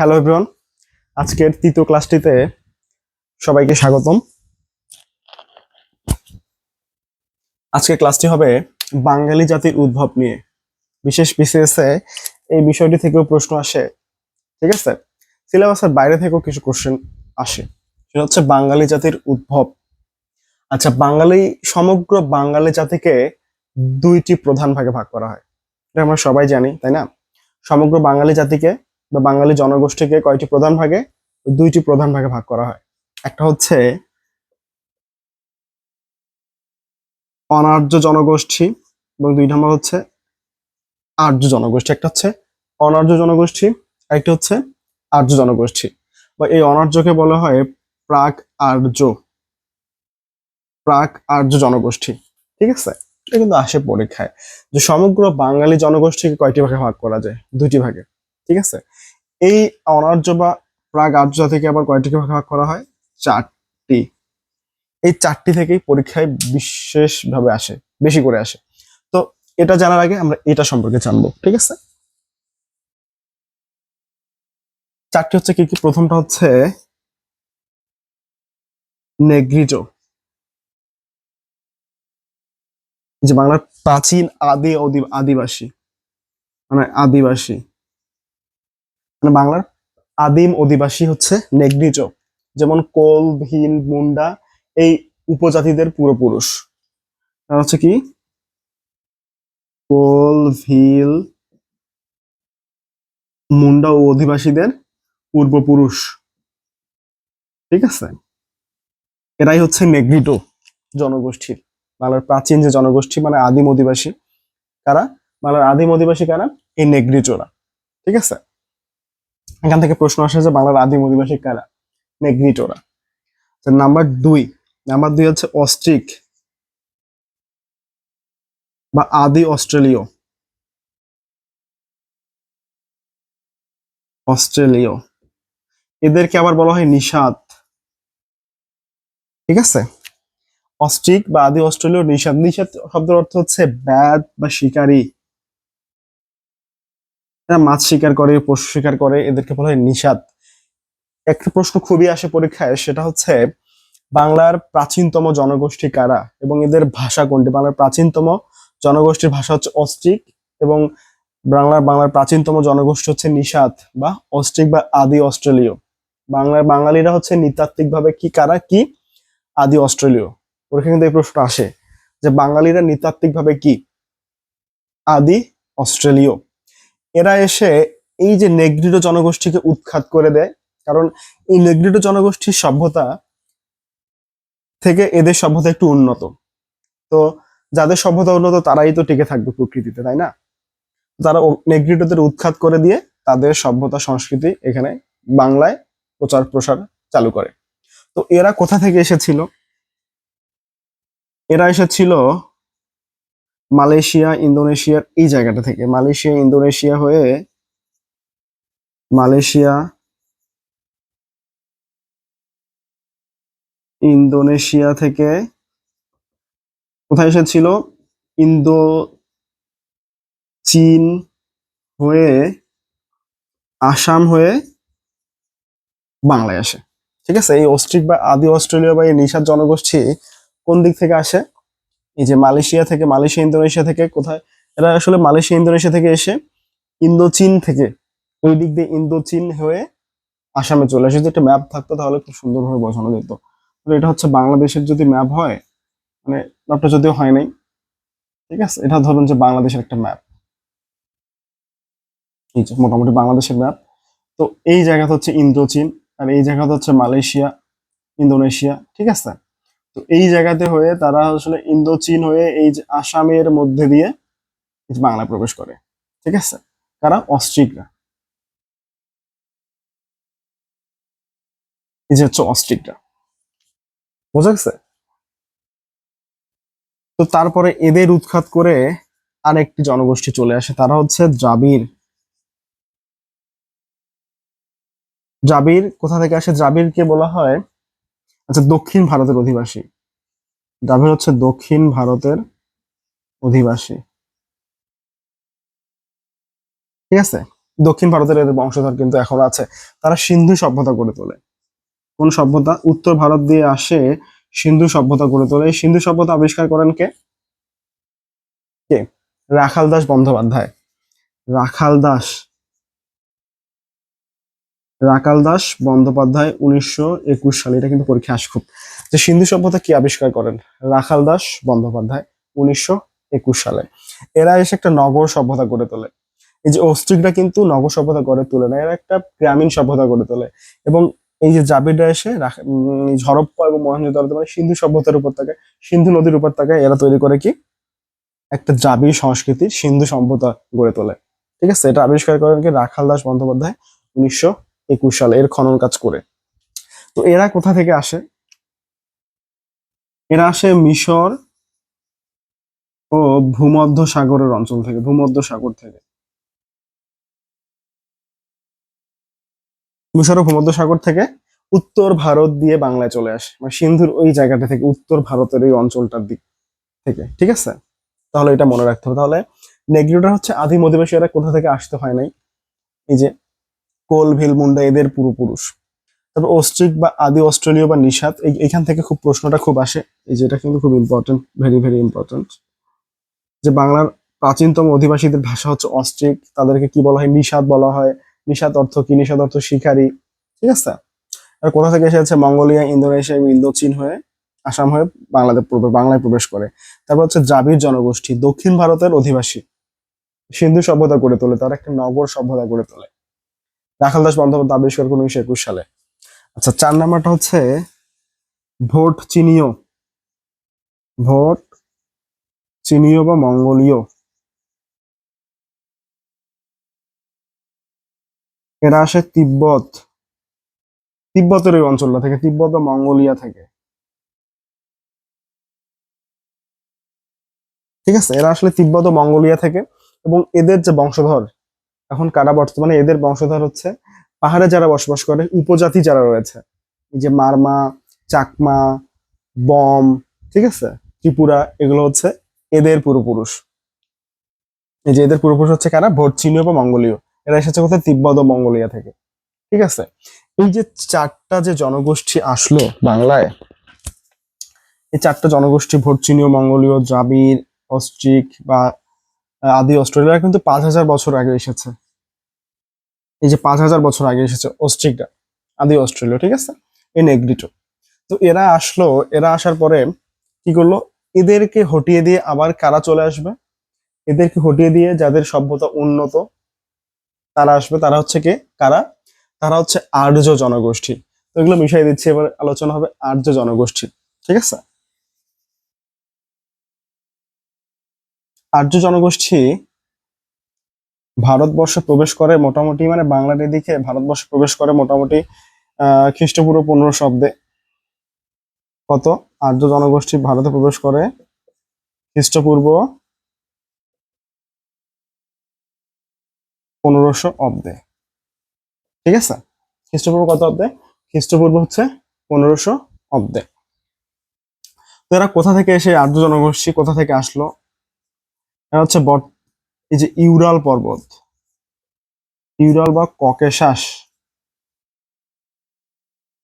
Hello everyone আজকের তৃতীয় ক্লাসটিতে সবাইকে স্বাগতম। আজকের ক্লাসটি হবে বাঙালি জাতির উদ্ভব নিয়ে। বিশেষ বিসিএসে এই বিষয়টি থেকেও প্রশ্ন আসে। ঠিক আছে? সিলেবাসের বাইরে থেকেও কিছু কোশ্চেন আসে। সেটা হচ্ছে বাঙালি জাতির উদ্ভব। আচ্ছা বাঙালি, সমগ্র বাঙালি জাতিকে দুইটি প্রধান ভাগে ভাগ করা হয়। এটা আমরা সবাই জানি, তাই না? সমগ্র বাঙালি জাতিকে বা বাঙালি জনগোষ্ঠীকে কয়টি প্রধান ভাগে, দুইটি প্রধান ভাগে ভাগ করা হয়। একটা হচ্ছে অনার্য জনগোষ্ঠী এবং দুই নম্বর হচ্ছে আর্য জনগোষ্ঠী। একটা হচ্ছে অনার্য জনগোষ্ঠী, আরেকটি হচ্ছে আর্য জনগোষ্ঠী। বা এই অনার্যকে বলা হয় প্রাক আর্য। প্রাক আর্য জনগোষ্ঠী, ঠিক আছে? এটা কিন্তু আসে পরীক্ষায়। যে সমগ্র বাঙালি জনগোষ্ঠীকে কয়টি ভাগে ভাগ করা যায়? দুইটি ভাগে, ঠিক আছে? এই অনার্য বা প্রাগ আর্য থেকে আবার কয়টি ভাগে করা হয়? চারটি। এই চারটি থেকেই পরীক্ষায় বিশেষভাবে আসে, বেশি করে আসে। তো এটা জানার আগে আমরা এটা সম্পর্কে জানব, ঠিক আছে? চারটি হচ্ছে কি কি? প্রথমটা হচ্ছে নেগ্রিটো এই যে বাংলার প্রাচীন আদি আদিবাসী। মানে আদিবাসী। মানে বাংলার আদিম অধিবাসী হচ্ছে নেগ্রিটো যেমন কোল ভিল মুন্ডা, এই উপজাতিদের পূর্বপুরুষ তারা হচ্ছে কি? কোল, ভিল, মুন্ডা ও অধিবাসীদের পূর্বপুরুষ। ঠিক আছে? এরাই হচ্ছে নেগ্রিটো জনগোষ্ঠীর বাংলার প্রাচীন যে জনগোষ্ঠী মানে আদিম অধিবাসী, কারা? বাংলার আদিম অধিবাসী কারা? এই নেগ্রিটোরা ঠিক আছে? এখান থেকে প্রশ্ন আসে যে বাংলার আদিম অধিবাসী কারা? নেগ্রিটোরা। নাম্বার দুই নাম্বার দুই হচ্ছে অস্ট্রিক বা আদি অস্ট্রেলীয়। অস্ট্রেলীয়। এদেরকে আবার বলা হয় নিষাদ। ঠিক আছে? অস্ট্রিক বা আদি অস্ট্রেলীয় নিষাদ। নিষাদ শব্দের অর্থ হচ্ছে ব্যাদ বা শিকারী। এরা মাছ শিকার করে, পশু শিকার করে, এদেরকে বলা হয় নিষাদ। একটা প্রশ্ন খুবই আসে পরীক্ষায়, সেটা হচ্ছে, বাংলার প্রাচীনতম জনগোষ্ঠী কারা এবং এদের ভাষা কোনটি? বাংলার প্রাচীনতম জনগোষ্ঠীর ভাষা হচ্ছে অস্ট্রিক এবং বাংলার বাংলার প্রাচীনতম জনগোষ্ঠী হচ্ছে নিষাদ বা অস্ট্রিক বা আদি অস্ট্রেলীয়। বাংলার বাঙালিরা হচ্ছে নৃতাত্ত্বিক ভাবে কি কারা? কি? আদি অস্ট্রেলীয়। পরীক্ষা কিন্তু এই প্রশ্ন আসে যে বাঙালিরা নৃতাত্ত্বিক ভাবে কি? আদি অস্ট্রেলীয়। এরা এসে এই যে নেগ্রিটো জনগোষ্ঠীকে উৎখাত করে দেয়। কারণ এই নেগ্রিটো জনগোষ্ঠীর সভ্যতা থেকে এদের সভ্যতা একটু উন্নত। তো যাদের সভ্যতা উন্নত, তারাই তো টিকে থাকবে প্রকৃতিতে, তাই না? তারা নেগ্রিটোদের উৎখাত করে দিয়ে তাদের সভ্যতা সংস্কৃতি এখানে বাংলায় প্রচার প্রসার চালু করে। তো এরা কোথা থেকে এসেছিল? এরা এসেছিল মালয়েশিয়া ইন্দোনেশিয়ার এই জায়গাটা থেকে মালয়েশিয়া, ইন্দোনেশিয়া হয়ে মালয়েশিয়া, ইন্দোনেশিয়া থেকে কোথায় এসেছিল? ইন্দো চীন হয়ে আসাম হয়ে বাংলায় আসে। ঠিক আছে? এই অস্ট্রিক বা আদি অস্ট্রেলিয়া বা এই নিষাদ জনগোষ্ঠী কোন দিক থেকে আসে? এই যে মালয়েশিয়া থেকে, মালয়েশিয়া, ইন্দোনেশিয়া থেকে কোথায়? এরা আসলে মালয়েশিয়া, ইন্দোনেশিয়া থেকে এসে ইন্দোচীন থেকে ওই দিক দিয়ে ইন্দোচীন হয়ে আসামে চলে আসে। যদি একটা ম্যাপ থাকতো তাহলে খুব সুন্দরভাবে বোঝানো যেত। এটা হচ্ছে বাংলাদেশের যদি ম্যাপ হয় মানে ম্যাপটা যদিও হয় নাই, ঠিক আছে? এটা ধরুন যে বাংলাদেশের একটা ম্যাপ এই যে মোটামুটি বাংলাদেশের ম্যাপ তো এই জায়গাটা হচ্ছে ইন্দোচীন আর এই জায়গাটা হচ্ছে মালয়েশিয়া, ইন্দোনেশিয়া, ঠিক আছে? তো এই জায়গাতে হয়ে তারা আসলে ইন্দোচীন হয়ে এই আসামের মধ্যে দিয়ে বাংলায় প্রবেশ করে, ঠিক আছে? কারা? অস্ট্রিকরা। এই যে হচ্ছে অস্ট্রিকরা। বোঝা গেছে? তো তারপরে এদের উৎখাত করে আরেকটি জনগোষ্ঠী চলে আসে, তারা হচ্ছে দ্রাবিড় দ্রাবিড় কোথা থেকে আসে? দ্রাবিড়কে বলা হয় আচ্ছা দক্ষিণ ভারতের অধিবাসী। দ্রাবিড় হচ্ছে দক্ষিণ ভারতের অধিবাসী। ঠিক আছে? দক্ষিণ ভারতের এদের বংশধর কিন্তু এখনও আছে। তারা সিন্ধু সভ্যতা গড়ে তোলে। কোন সভ্যতা? উত্তর ভারত দিয়ে আসে সিন্ধু সভ্যতা গড়ে তোলে। সিন্ধু সভ্যতা আবিষ্কার করেন কে? কে? রাখাল দাস বন্দ্যোপাধ্যায়। রাখাল দাস রাখাল দাস বন্দ্যোপাধ্যায় উনিশশো একুশ সালে। এটা কিন্তু পরীক্ষা আস খুব। যে সিন্ধু সভ্যতা কি আবিষ্কার করেন? রাখাল দাস বন্দ্যোপাধ্যায় উনিশশো একুশ সালে। এরা এসে একটা নগর সভ্যতা গড়ে তোলে। এই যে অস্ট্রিকরা কিন্তু নগর সভ্যতা গড়ে তোলে না, এরা একটা গ্রামীণ সভ্যতা গড়ে তোলে। এবং এই যে জাবিররা এসে ঝড়প্পা এবং মহেন্দ্রতলাতে মানে সিন্ধু সভ্যতার উপর থাকে সিন্ধু নদীর উপর থাকে এরা তৈরি করে কি? একটা দ্রাবিড় সংস্কৃতির সিন্ধু সভ্যতা গড়ে তোলে। ঠিক আছে? এটা আবিষ্কার করেন কি? রাখাল দাস বন্দ্যোপাধ্যায় উনিশশো একুশ সালে এর খনন কাজ করে। তো এরা কোথা থেকে আসে? এরা আসে মিশর ও ভূমধ্য সাগরের অঞ্চল থেকে ভূমধ্য সাগর থেকে। মিশর ও ভূমধ্য সাগর থেকে উত্তর ভারত দিয়ে বাংলায় চলে আসে। মানে সিন্ধুর ওই জায়গাটা থেকে উত্তর ভারতের এই অঞ্চলটার দিক থেকে, ঠিক আছে? তাহলে এটা মনে রাখতে হবে। তাহলে নেগ্রিওটা হচ্ছে আদিম অধিবাসী এরা কোথা থেকে আসতে হয় নাই? এই যে কোল ভিল মুন্ডা এদের পূর্বপুরুষ। তারপর অস্ট্রিক বা আদি অস্ট্রেলীয় বা নিষাদ এখান থেকে খুব প্রশ্নটা খুব আসে। এই যে এটা কিন্তু খুব ইম্পর্টেন্ট ভেরি ভেরি ইম্পর্টেন্ট যে বাংলার প্রাচীনতম অধিবাসীদের ভাষা হচ্ছে অস্ট্রিক, তাদেরকে কি বলা হয়? নিষাদ বলা হয়। নিষাদ অর্থ কি? নিষাদ অর্থ শিকারী। ঠিক আছে? আর কোথা থেকে এসেছে? মঙ্গোলিয়া, ইন্দোনেশিয়া ইন্দোচীন হয়ে, আসাম হয়ে বাংলাদেশ পূর্বে, বাংলায় প্রবেশ করে। তারপর হচ্ছে দ্রাবিড় জনগোষ্ঠী, দক্ষিণ ভারতের অধিবাসী। সিন্ধু সভ্যতা গড়ে তোলে, তারা একটা নগর সভ্যতা গড়ে তোলে। রাখাল দাস বন্দ্যোপাধ্যায় আবিষ্কার করেন উনিশশো একুশ সালে। আচ্ছা চার নাম্বারটা হচ্ছে ভোট চিনীয় ভোট চীনীয় বা মঙ্গোলীয়। এরা আসে তিব্বত। তিব্বতের ওই অঞ্চলটা থেকে, তিব্বত বা মঙ্গোলিয়া থেকে। ঠিক আছে? এরা আসলে তিব্বত ও মঙ্গোলিয়া থেকে এবং এদের যে বংশধর এখন কারা বর্তমানে এদের বংশধর হচ্ছে? পাহাড়ে যারা বসবাস করে, উপজাতি যারা রয়েছে যে মারমা, চাকমা, বম, ঠিক আছে? ত্রিপুরা, এগুলো হচ্ছে এদের পূর্বপুরুষ। এই যে এদের পূর্বপুরুষ হচ্ছে কারা? ভোট চীনীয় বা মঙ্গোলীয়। এরা এসেছে কোথায়? তিব্বত ও মঙ্গোলিয়া থেকে। ঠিক আছে? এই যে চারটা যে জনগোষ্ঠী আসলো বাংলায়, এই চারটা জনগোষ্ঠী ভোট চীনীয় মঙ্গোলীয়, দ্রাবিড়, অস্ট্রিক বা আদি অস্ট্রেলিয়া কিন্তু পাঁচ হাজার বছর আগে এসেছে। এই যে পাঁচ হাজার বছর আগে এসেছে অস্ট্রিকরা, আদি অস্ট্রেলিয়া, ঠিক আছে? এই নেগ্রিটো। তো এরা আসলো, এরা আসার পরে কি করল? এদেরকে হটিয়ে দিয়ে আবার কারা চলে আসবে? এদেরকে হটিয়ে দিয়ে যাদের সভ্যতা উন্নত, তারা আসবে। তারা হচ্ছে কে? কারা? তারা হচ্ছে আর্য জনগোষ্ঠী। তো এগুলো মিশাই দিচ্ছি, এবার আলোচনা হবে আর্য জনগোষ্ঠী, ঠিক আছে? আর্য জনগোষ্ঠী ভারতবর্ষে প্রবেশ করে মোটামুটি মানে বাংলার এদিকে ভারতবর্ষে প্রবেশ করে মোটামুটি খ্রিস্টপূর্ব পনেরো শব্দে কত? আর্য জনগোষ্ঠী ভারতে প্রবেশ করে। খ্রিস্টপূর্ব পনেরোশো অব্দে। ঠিক আছে? খ্রিস্টপূর্ব কত অব্দে? খ্রিস্টপূর্ব হচ্ছে পনেরোশো অব্দে। তো এরা কোথা থেকে এসে আর্য জনগোষ্ঠী কোথা থেকে আসলো? এরা হচ্ছে বট এই যে ইউরাল পর্বত, ইউরাল বা ককেশাস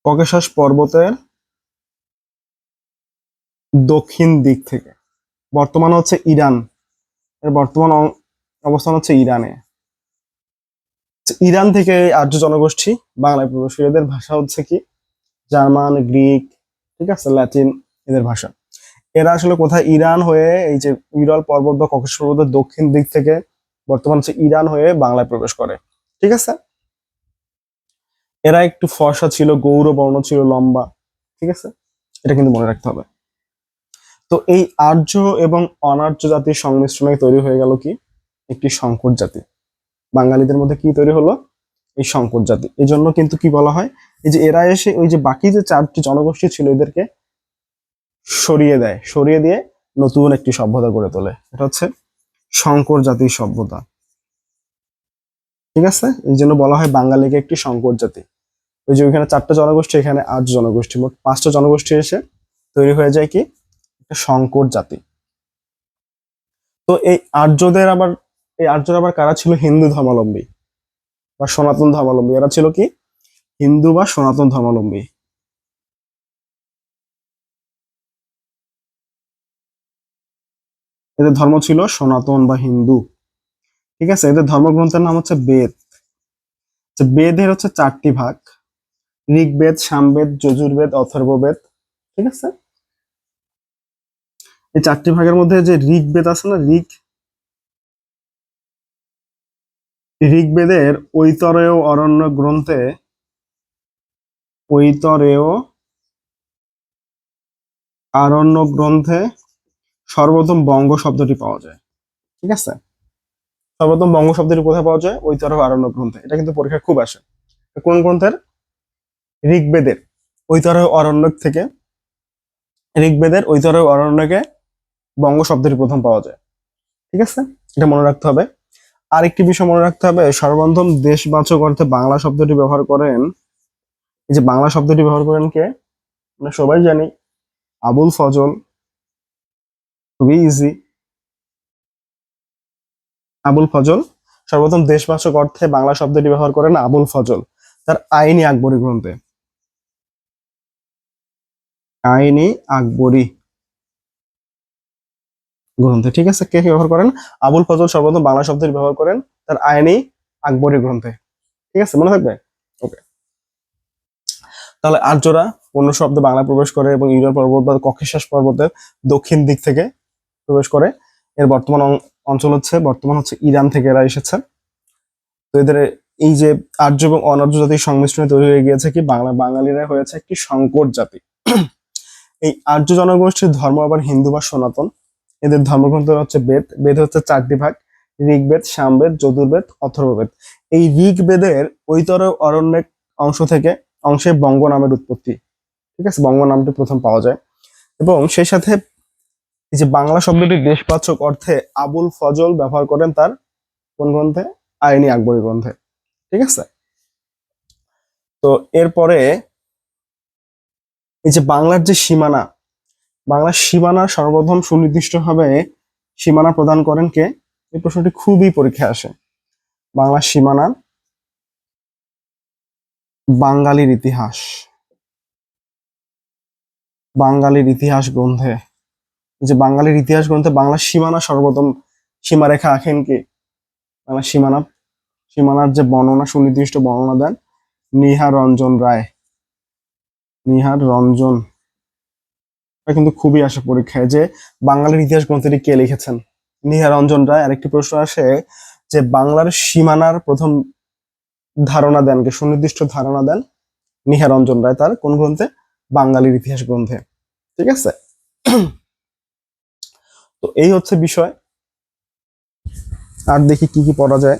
ককেশাস পর্বতের দক্ষিণ দিক থেকে, বর্তমান হচ্ছে ইরান, এর বর্তমান অবস্থান হচ্ছে ইরানে। ইরান থেকে এই আর্য জনগোষ্ঠী বাংলায় প্রবেশ এদের ভাষা হচ্ছে কি? জার্মান, গ্রিক, ঠিক আছে, ল্যাটিন এদের ভাষা। এরা আসলে কোথায়? ইরান হয়ে এই যে ইউরাল পর্বত বা ককেশ পর্বতের দক্ষিণ দিক থেকে বর্তমান হচ্ছে ইরান হয়ে বাংলায় প্রবেশ করে। ঠিক আছে? এরা একটু ফর্সা ছিল, গৌর বর্ণ ছিল, লম্বা। ঠিক আছে? এটা কিন্তু মনে রাখতে হবে। তো এই আর্য এবং অনার্য জাতির সংমিশ্রণে তৈরি হয়ে গেল কি? একটি সংকর জাতি। বাঙালিদের মধ্যে কি তৈরি হলো? এই সংকর জাতি। এই জন্য কিন্তু কি বলা হয়? এই যে এরা এসে ওই যে বাকি যে চারটি জনগোষ্ঠী ছিল এদেরকে সরিয়ে দেয়, সরিয়ে দিয়ে নতুন একটি সভ্যতা গড়ে তোলে। এটা হচ্ছে শঙ্কর জাতির সভ্যতা। ঠিক আছে? এই জন্য বলা হয় বাঙালিকে একটি শঙ্কর জাতি। ওই যে ওইখানে চারটা জনগোষ্ঠী, এখানে আর্য জনগোষ্ঠী, মোট পাঁচটা জনগোষ্ঠী এসে তৈরি হয়ে যায় কি? একটা শঙ্কর জাতি। তো এই আর্যদের আবার, এই আর্যরা আবার কারা ছিল? হিন্দু ধর্মাবলম্বী বা সনাতন ধর্মাবলম্বী। এরা ছিল কি? হিন্দু বা সনাতন ধর্মাবলম্বী। এদের ধর্ম ছিল সনাতন বা হিন্দু। ঠিক আছে? এদের ধর্মগ্রন্থের নাম হচ্ছে বেদ। বেদের হচ্ছে চারটি ভাগ। ঋগ্বেদ, সামবেদ, যজুর্বেদ, অথর্ববেদ। ঠিক আছে? এই চারটি ভাগের মধ্যে যে ঋগ্বেদ আছে না, ঋগ, ঋগ্বেদের ঐতরেয় অরণ্য গ্রন্থে ঐতরেয় আরণ্য গ্রন্থে সর্বপ্রথম বঙ্গ শব্দটি পাওয়া যায়। ঠিক আছে? সর্বপ্রথম বঙ্গ শব্দটি কোথায় পাওয়া যায়? ঐতরেয় আরণ্য গ্রন্থে। এটা কিন্তু পরীক্ষায় খুব আসে। কোন গ্রন্থের? ঋগ্বেদের। ঐতরেয় অরণ্যক থেকে ঋগ্বেদের ঐতরেয় অরণ্যকে বঙ্গ শব্দটি প্রথম পাওয়া যায়। ঠিক আছে? এটা মনে রাখতে হবে। আরেকটি বিষয় মনে রাখতে হবে, সর্বপ্রথম দেশবাচক অর্থে বাংলা শব্দটি ব্যবহার করেন। এই যে বাংলা শব্দটি ব্যবহার করেন কে? আমরা সবাই জানি, আবুল ফজল। খুবই ইজি আবুল ফজল, সর্বপ্রথম দেশবাচক অর্থে বাংলা শব্দটি ব্যবহার করেন আবুল ফজল, তার আইনি আকবরী গ্রন্থে। আইনি আকবরী গ্রন্থে, ঠিক আছে? কে ব্যবহার করেন? আবুল ফজল সর্বপ্রথম বাংলা শব্দটি ব্যবহার করেন, তার আইনি আকবরী গ্রন্থে। ঠিক আছে, মনে থাকবে? ওকে। তাহলে আর্যরা অন্য শব্দে বাংলা প্রবেশ করে এবং ইউরোপ পর্বত বা ককেশাস পর্বতের দক্ষিণ দিক থেকে প্রবেশ করে। এর বর্তমান অঞ্চল হচ্ছে, বর্তমান হচ্ছে ইরান থেকে এরা এসেছে। তো এদের এই যে আর্য এবং অনার্য জাতির সংমিশ্রণে তৈরি হয়ে গিয়েছে কি, বাংলা বাঙালিরা হয়েছে একটি সংকট জাতি। এই আর্য জনগোষ্ঠীর ধর্ম আবার হিন্দু বা সনাতন। এদের ধর্মগ্রন্থ হচ্ছে বেদ। বেদ হচ্ছে চারটি ভাগ, ঋগ্বেদ সামবেদ যজুর্বেদ অথর্ববেদ। এই ঋগ্বেদের ঐতর অরণ্যের অংশ থেকে অংশে বঙ্গ নামের উৎপত্তি। ঠিক আছে? বঙ্গ নামটি প্রথম পাওয়া যায়। এবং সেই সাথে এই যে বাংলা শব্দটি দেশবাচক অর্থে আবুল ফজল ব্যবহার করেন তার কোন গ্রন্থে? আইনি আকবরী গ্রন্থে। ঠিক আছে? তো এরপরে এই যে বাংলার যে সীমানা বাংলার সীমানা সর্বপ্রথম সুনির্দিষ্টভাবে সীমানা প্রদান করেন কে? এই প্রশ্নটি খুবই পরীক্ষায় আসে। বাংলার সীমানা বাঙালির ইতিহাস। বাঙালির ইতিহাস গ্রন্থে। যে বাঙালির ইতিহাস গ্রন্থে বাংলার সীমানা সর্বপ্রথম সীমারেখা আঁকেন কে? বাংলার সীমানা, সীমানার যে বর্ণনা, সুনির্দিষ্ট বর্ণনা দেন নিহার রঞ্জন রায়। নিহার রঞ্জন। কিন্তু খুবই আসে পরীক্ষায় যে বাঙালির ইতিহাস গ্রন্থটি কে লিখেছেন? নিহার রঞ্জন রায়। আরেকটি প্রশ্ন আসে যে বাংলার সীমানার প্রথম ধারণা দেন কে? সুনির্দিষ্ট ধারণা দেন নিহার রঞ্জন রায় তার কোন গ্রন্থে? বাঙালির ইতিহাস গ্রন্থে। ঠিক আছে? তো এই হচ্ছে বিষয়। আর দেখি কি কি পড়া যায়।